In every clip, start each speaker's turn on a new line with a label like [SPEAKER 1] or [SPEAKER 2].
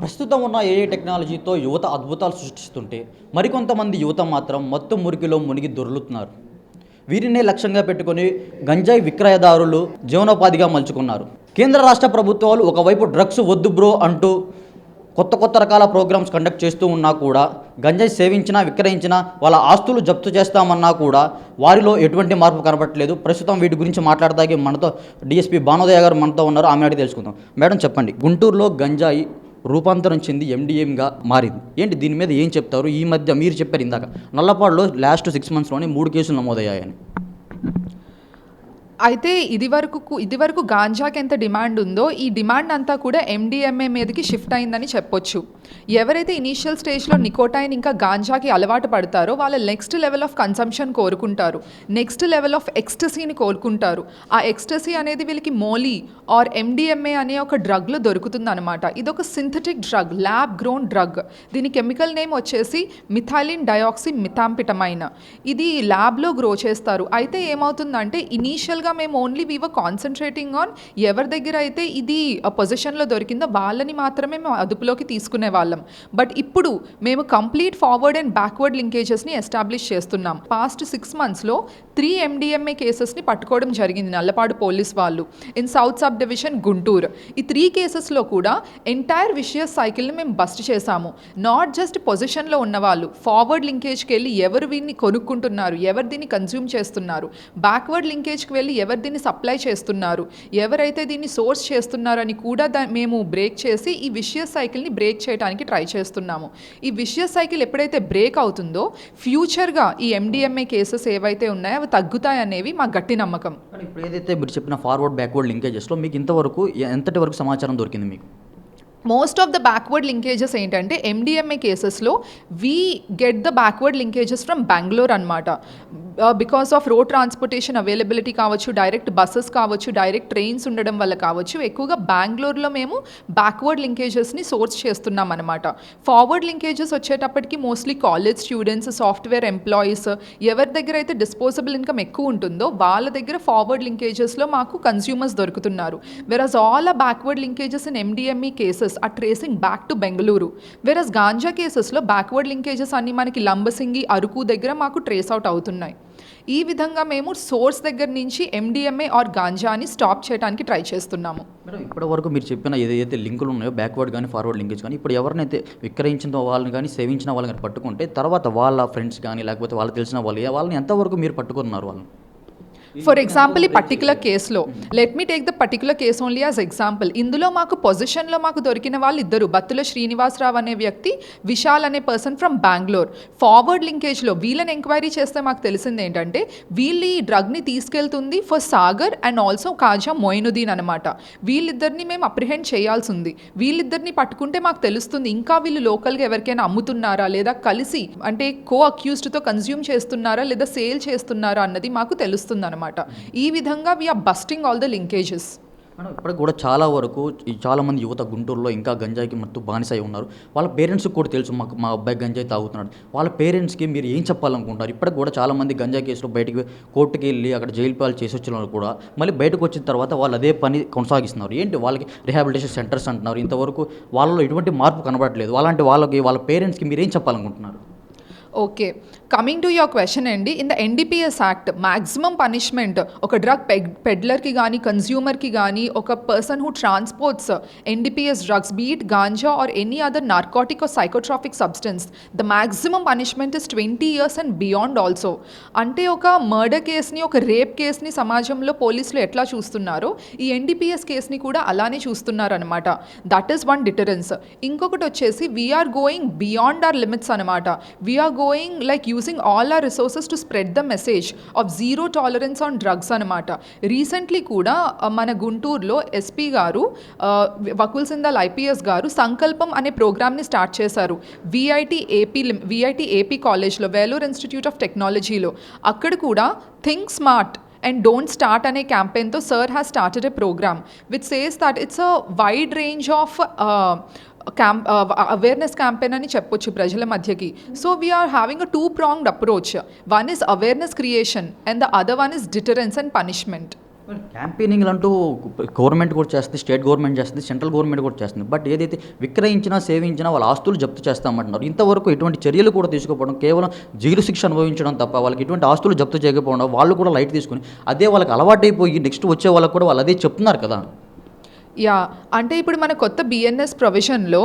[SPEAKER 1] ప్రస్తుతం ఉన్న ఏఐ టెక్నాలజీతో యువత అద్భుతాలు సృష్టిస్తుంటే మరికొంతమంది యువత మాత్రం మొత్తం మురికిలో మునిగి దొర్లుతున్నారు. వీరినే లక్ష్యంగా పెట్టుకొని గంజాయి విక్రయదారులు జీవనోపాధిగా మలుచుకున్నారు. కేంద్ర రాష్ట్ర ప్రభుత్వాలు ఒకవైపు డ్రగ్స్ వద్దు బ్రో అంటూ కొత్త కొత్త రకాల ప్రోగ్రామ్స్ కండక్ట్ చేస్తూ ఉన్నా కూడా గంజాయి సేవించినా విక్రయించినా వాళ్ళ ఆస్తులు జప్తు చేస్తామన్నా కూడా వారిలో ఎటువంటి మార్పు కనబడట్లేదు. ప్రస్తుతం వీటి గురించి మాట్లాడదాకి మనతో డిఎస్పీ భానోదయ గారు మనతో ఉన్నారు. ఆమె అడిగి తెలుసుకుందాం. మేడం చెప్పండి గుంటూరులో గంజాయి రూపాంతరం చెంది ఎండిఎంగా మారింది. ఏంటి? దీని మీద ఏం చెప్తారు? ఈ మధ్య మీరు చెప్పారు ఇందాక. నల్లపాడులో లాస్ట్ సిక్స్ మంత్స్లోనే మూడు కేసులు నమోదయ్యాయని.
[SPEAKER 2] అయితే ఇది వరకు ఇది వరకు గాంజాకి ఎంత డిమాండ్ ఉందో ఈ డిమాండ్ అంతా కూడా ఎండిఎంఏ మీదకి షిఫ్ట్ అయిందని చెప్పొచ్చు. ఎవరైతే ఇనీషియల్ స్టేజ్లో నికోటైన్ ఇంకా గాంజాకి అలవాటు పడతారో వాళ్ళ నెక్స్ట్ లెవెల్ ఆఫ్ కన్సంప్షన్ కోరుకుంటారు. నెక్స్ట్ లెవెల్ ఆఫ్ ఎక్స్టసీని కోరుకుంటారు. ఆ ఎక్స్టసీ అనేది వీళ్ళకి మోలీ ఆర్ ఎండిఎంఏ అనే ఒక డ్రగ్లో దొరుకుతుందన్నమాట. ఇది ఒక synthetic drug lab grown drug. దీని కెమికల్ నేమ్ వచ్చేసి మిథైలిన్ డయాక్సి మిథాంపిటమైన్. ఇది ల్యాబ్లో గ్రో చేస్తారు. అయితే ఏమవుతుందంటే ఇనీషియల్గా మేము ఓన్లీ వీవర్ కాన్సన్ట్రేటింగ్ ఆన్ ఎవరి దగ్గర అయితే ఇది పొజిషన్లో దొరికిందో వాళ్ళని మాత్రమే మేము అదుపులోకి తీసుకునే వాళ్ళం. బట్ ఇప్పుడు మేము కంప్లీట్ ఫార్వర్డ్ అండ్ బ్యాక్వర్డ్ లింకేజెస్ని ఎస్టాబ్లిష్ చేస్తున్నాం. పాస్ట్ సిక్స్ మంత్స్లో త్రీ ఎండిఎంఏ కేసెస్ని పట్టుకోవడం జరిగింది నల్లపాడు పోలీస్ వాళ్ళు in south sub division Guntur. ఈ త్రీ కేసెస్లో కూడా ఎంటైర్ విషయస్ సైకిల్ని మేము బస్ట్ చేశాము. నాట్ జస్ట్ పొజిషన్లో ఉన్నవాళ్ళు ఫార్వర్డ్ లింకేజ్కి వెళ్ళి ఎవరు వీన్ని కొనుక్కుంటున్నారు ఎవరు దీన్ని కన్జ్యూమ్ చేస్తున్నారు బ్యాక్వర్డ్ లింకేజ్కి వెళ్ళి ఎవరు దీన్ని సప్లై చేస్తున్నారు ఎవరైతే దీన్ని సోర్స్ చేస్తున్నారని కూడా మేము బ్రేక్ చేసి ఈ విషయస్ సైకిల్ని బ్రేక్ చేయడానికి ట్రై చేస్తున్నాము. ఈ విషయస్ సైకిల్ ఎప్పుడైతే బ్రేక్ అవుతుందో ఫ్యూచర్గా ఈ ఎండిఎంఏ కేసెస్ ఏవైతే ఉన్నాయో అవి తగ్గుతాయనేవి మా గట్టి నమ్మకం.
[SPEAKER 1] ఇప్పుడు ఏదైతే మీరు చెప్పిన ఫార్వర్డ్ బ్యాక్వర్డ్ లింకేజెస్లో మీకు ఇంతవరకు ఎంతటి వరకు సమాచారం దొరికింది మీకు?
[SPEAKER 2] Most of the backward linkages ఏంటంటే ఎండిఎంఏ కేసెస్లో we get the backward linkages from Bengaluru అనమాట because of road transportation availability కావచ్చు డైరెక్ట్ బస్సెస్ కావచ్చు డైరెక్ట్ ట్రైన్స్ ఉండడం వల్ల కావచ్చు ఎక్కువగా బెంగళూరులో మేము బ్యాక్వర్డ్ లింకేజెస్ని సోర్స్ చేస్తున్నాం అనమాట ఫార్వర్డ్ లింకేజెస్ వచ్చేటప్పటికి mostly college students software employees ఎవరి దగ్గర అయితే డిస్పోజబుల్ ఇన్కమ్ ఎక్కువ ఉంటుందో వాళ్ళ దగ్గర ఫార్వర్డ్ లింకేజెస్లో మాకు consumers దొరుకుతున్నారు. Whereas all uh backward linkages in MDMA cases uh tracing back to Bengaluru whereas ganja కేసెస్లో బ్యాక్వర్డ్ లింకేజెస్ అన్ని మనకి లంబసింగి అరకు దగ్గర మాకు ట్రేస్ అవుట్ అవుతున్నాయి. ఈ విధంగా మేము సోర్స్ దగ్గర నుంచి ఎండిఎంఏ ఆర్ గాంజాని స్టాప్ చేయడానికి ట్రై చేస్తున్నాము.
[SPEAKER 1] మేడం ఇప్పటి వరకు మీరు చెప్పిన ఏదైతే లింకులు ఉన్నాయో బ్యాక్వర్డ్ కానీ ఫార్వర్డ్ లింకేజ్ కానీ ఇప్పుడు ఎవరినైతే విక్రయించిన వాళ్ళని కానీ సేవించిన వాళ్ళని కానీ పట్టుకుంటే తర్వాత వాళ్ళ ఫ్రెండ్స్ కానీ లేకపోతే వాళ్ళు తెలిసిన వాళ్ళు వాళ్ళని ఎంతవరకు మీరు పట్టుకున్నారు వాళ్ళని?
[SPEAKER 2] ఫర్ ఎగ్జాంపుల్ ఈ పర్టికులర్ కేసులో let me take the particular case only as example ఇందులో మాకు పొజిషన్లో మాకు దొరికిన వాళ్ళు ఇద్దరు బత్తుల శ్రీనివాసరావు అనే వ్యక్తి విశాల్ అనే పర్సన్ ఫ్రమ్ బెంగళూరు ఫార్వర్డ్ లింకేజ్లో వీళ్ళని ఎంక్వైరీ చేస్తే మాకు తెలిసింది ఏంటంటే వీళ్ళు ఈ డ్రగ్ని తీసుకెళ్తుంది for Sagar and also Khaja Moinuddin అనమాట వీళ్ళిద్దరిని మేము అప్రిహెండ్ చేయాల్సి ఉంది వీళ్ళిద్దరిని పట్టుకుంటే మాకు తెలుస్తుంది ఇంకా వీళ్ళు లోకల్గా ఎవరికైనా అమ్ముతున్నారా లేదా కలిసి అంటే కో అక్యూస్డ్తో కన్జ్యూమ్ చేస్తున్నారా లేదా సేల్ చేస్తున్నారా అన్నది మాకు తెలుస్తుంది అనమాట ఈ విధంగా we are busting all the linkages
[SPEAKER 1] ఇప్పటికి కూడా చాలా వరకు ఈ చాలా మంది యువత గుంటూరులో ఇంకా గంజాయికి మత్తు బానిసై ఉన్నారు. వాళ్ళ పేరెంట్స్కి కూడా తెలుసు మాకు మా అబ్బాయి గంజాయి తాగుతున్నాడు. వాళ్ళ పేరెంట్స్కి మీరు ఏం చెప్పాలనుకుంటారు ఇప్పటికి కూడా చాలా మంది గంజాయి కేసులో బయటికి కోర్టుకి వెళ్ళి అక్కడ జైలు పాలు చేసి వచ్చిన కూడా మళ్ళీ బయటకు వచ్చిన తర్వాత వాళ్ళు అదే పని కొనసాగిస్తున్నారు. ఏంటి వాళ్ళకి రిహాబిలిటేషన్ సెంటర్స్ అంటున్నారు. ఇంతవరకు వాళ్ళలో ఎటువంటి మార్పు కనబడట్లేదు. అలాంటి వాళ్ళకి వాళ్ళ పేరెంట్స్కి మీరు ఏం చెప్పాలనుకుంటున్నారు?
[SPEAKER 2] Okay. Coming to your question అండి in the NDPS act maximum punishment ఒక డ్రగ్ పెగ్ పెడ్లర్కి కానీ కన్స్యూమర్కి కానీ ఒక person who transports NDPS drugs be it ganja or any other narcotic or psychotropic substance the maximum punishment is twenty years and beyond also అంటే ఒక murder కేస్ని ఒక rape కేస్ని సమాజంలో పోలీసులు ఎట్లా చూస్తున్నారో ఈ ఎన్డీపీఎస్ కేస్ని కూడా అలానే చూస్తున్నారనమాట దట్ ఈస్ వన్ డిటరెన్స్ ఇంకొకటి వచ్చేసి we are going beyond our limits అనమాట we are going like using all our resources to spread the message of zero tolerance on drugs అనమాట రీసెంట్లీ కూడా uh, మన గుంటూరులో ఎస్పీ గారు uh, వకుల్ సిందాల్ ఐపీఎస్ గారు సంకల్పం అనే ప్రోగ్రామ్ని స్టార్ట్ చేశారు. విఐటి ఏపీ విఐటి ఏపీ కాలేజ్లో వేలూర్ ఇన్స్టిట్యూట్ ఆఫ్ టెక్నాలజీలో అక్కడ కూడా think smart and don't start అనే క్యాంపెయిన్తో sir has started a programme which says that it's a wide range of camp awareness campaign అని చెప్పొచ్చు ప్రజల మధ్యకి. So we are having a two pronged approach one is awareness creation and the other one is deterrence and punishment
[SPEAKER 1] campaigning అంటూ government కూడా చేస్తుంది state government చేస్తుంది central government కూడా చేస్తుంది. బట్ ఏదైతే విక్రయించినా సేవించినా వాళ్ళ ఆస్తులు జప్తు చేస్తామంటున్నారు. ఇంతవరకు ఎటువంటి చర్యలు కూడా తీసుకోకపోవడం కేవలం జైలు శిక్ష అనుభవించడం తప్ప వాళ్ళకి ఎటువంటి ఆస్తులు జప్తు చేయకపోవడం వాళ్ళు కూడా లైట్ తీసుకుని అదే వాళ్ళకి అలవాటైపోయి నెక్స్ట్ వచ్చే వాళ్ళకి కూడా వాళ్ళు అదే చెప్తున్నారు కదా.
[SPEAKER 2] యా. అంటే ఇప్పుడు మన కొత్త బిఎన్ఎస్ ప్రొవిజన్లో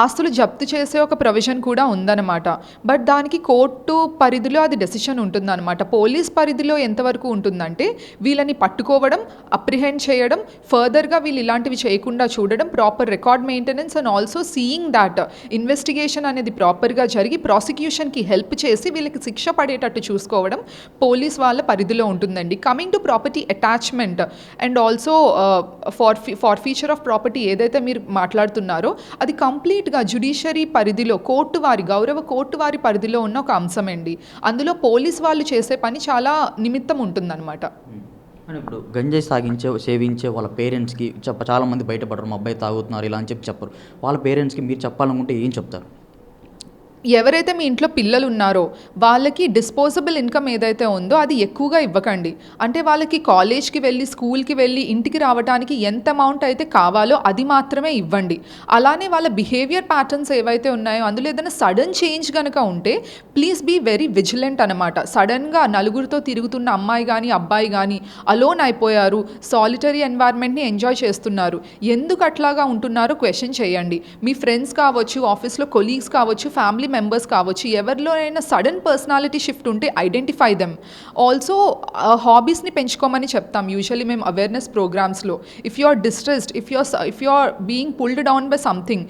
[SPEAKER 2] ఆస్తులు జప్తు చేసే ఒక ప్రొవిజన్ కూడా ఉందన్నమాట. బట్ దానికి కోర్టు పరిధిలో అది డెసిషన్ ఉంటుందన్నమాట. పోలీస్ పరిధిలో ఎంతవరకు ఉంటుందంటే వీళ్ళని పట్టుకోవడం అప్రిహెండ్ చేయడం ఫర్దర్గా వీళ్ళు ఇలాంటివి చేయకుండా చూడడం proper record maintenance and also seeing that investigation అనేది ప్రాపర్గా జరిగి ప్రాసిక్యూషన్కి హెల్ప్ చేసి వీళ్ళకి శిక్ష పడేటట్టు చూసుకోవడం పోలీస్ వాళ్ళ పరిధిలో ఉంటుందండి. Coming to property attachment and also far far feature of property ఏదైతే మీరు మాట్లాడుతున్నారో అది కంప్లీట్గా జ్యుడిషియరీ పరిధిలో కోర్టు వారి గౌరవ కోర్టు వారి పరిధిలో ఉన్న ఒక అంశం అండి అందులో పోలీస్ వాళ్ళు చేసే పని చాలా నిమిత్తం ఉంటుందన్నమాట.
[SPEAKER 1] ఇప్పుడు గంజాయి సాగించే సేవించే వాళ్ళ పేరెంట్స్కి చెప్ప చాలామంది బయటపడరు మా అబ్బాయి తాగుతున్నారు ఇలా అని చెప్పి చెప్పరు. వాళ్ళ పేరెంట్స్కి మీరు చెప్పాలనుకుంటే ఏం చెప్తారు?
[SPEAKER 2] ఎవరైతే మీ ఇంట్లో పిల్లలు ఉన్నారో వాళ్ళకి డిస్పోజబుల్ ఇన్కమ్ ఏదైతే ఉందో అది ఎక్కువగా ఇవ్వకండి. అంటే వాళ్ళకి కాలేజ్కి వెళ్ళి స్కూల్కి వెళ్ళి ఇంటికి రావడానికి ఎంత అమౌంట్ అయితే కావాలో అది మాత్రమే ఇవ్వండి. అలానే వాళ్ళ బిహేవియర్ ప్యాటర్న్స్ ఏవైతే ఉన్నాయో అందులో ఏదైనా సడన్ చేంజ్ కనుక ఉంటే ప్లీజ్ బీ వెరీ విజిలెంట్ అనమాట సడన్గా నలుగురితో తిరుగుతున్న అమ్మాయి కానీ అబ్బాయి కానీ అలోన్ అయిపోయారు సాలిటరీ ఎన్వైర్న్మెంట్ని ఎంజాయ్ చేస్తున్నారు. ఎందుకు అట్లాగా ఉంటున్నారో క్వశ్చన్ చేయండి. మీ ఫ్రెండ్స్ కావచ్చు ఆఫీస్లో కొలీగ్స్ కావచ్చు ఫ్యామిలీ మెంబర్స్ కావచ్చు ఎవరిలోనైనా సడన్ పర్సనాలిటీ షిఫ్ట్ ఉంటే ఐడెంటిఫై దెమ్ ఆల్సో హాబీస్ని పెంచుకోమని చెప్తాం యూజువలీ మేము అవేర్నెస్ ప్రోగ్రామ్స్లో if you are distressed if your if you are being pulled down by something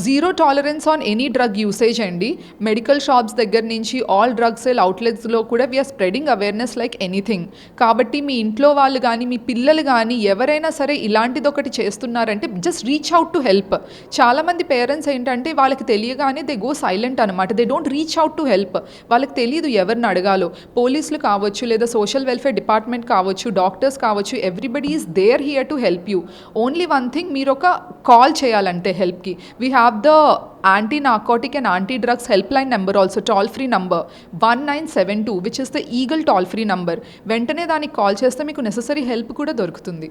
[SPEAKER 2] zero tolerance on any drug usage అండి. మెడికల్ షాప్స్ దగ్గర నుంచి ఆల్ డ్రగ్ సేల్ అవుట్లెట్స్లో కూడా we are spreading awareness like anything కాబట్టి మీ ఇంట్లో వాళ్ళు కానీ మీ పిల్లలు కానీ ఎవరైనా సరే ఇలాంటిది ఒకటి చేస్తున్నారంటే just reach out to help చాలామంది పేరెంట్స్ ఏంటంటే వాళ్ళకి తెలియగానే దే గో సైలెంట్ అనమాట they don't reach out to help వాళ్ళకి తెలియదు ఎవరిని అడగాలో. పోలీసులు కావచ్చు లేదా సోషల్ వెల్ఫేర్ డిపార్ట్మెంట్ కావచ్చు డాక్టర్స్ కావచ్చు everybody is there here to help you only one thing మీరు ఒక కాల్ చేయాలంటే హెల్ప్కి we have the anti narcotic and anti drugs help line number also toll free number one nine seven two which is the eagle toll free number వెంటనే దానికి call చేస్తే మీకు necessary help కూడా దొరుకుతుంది.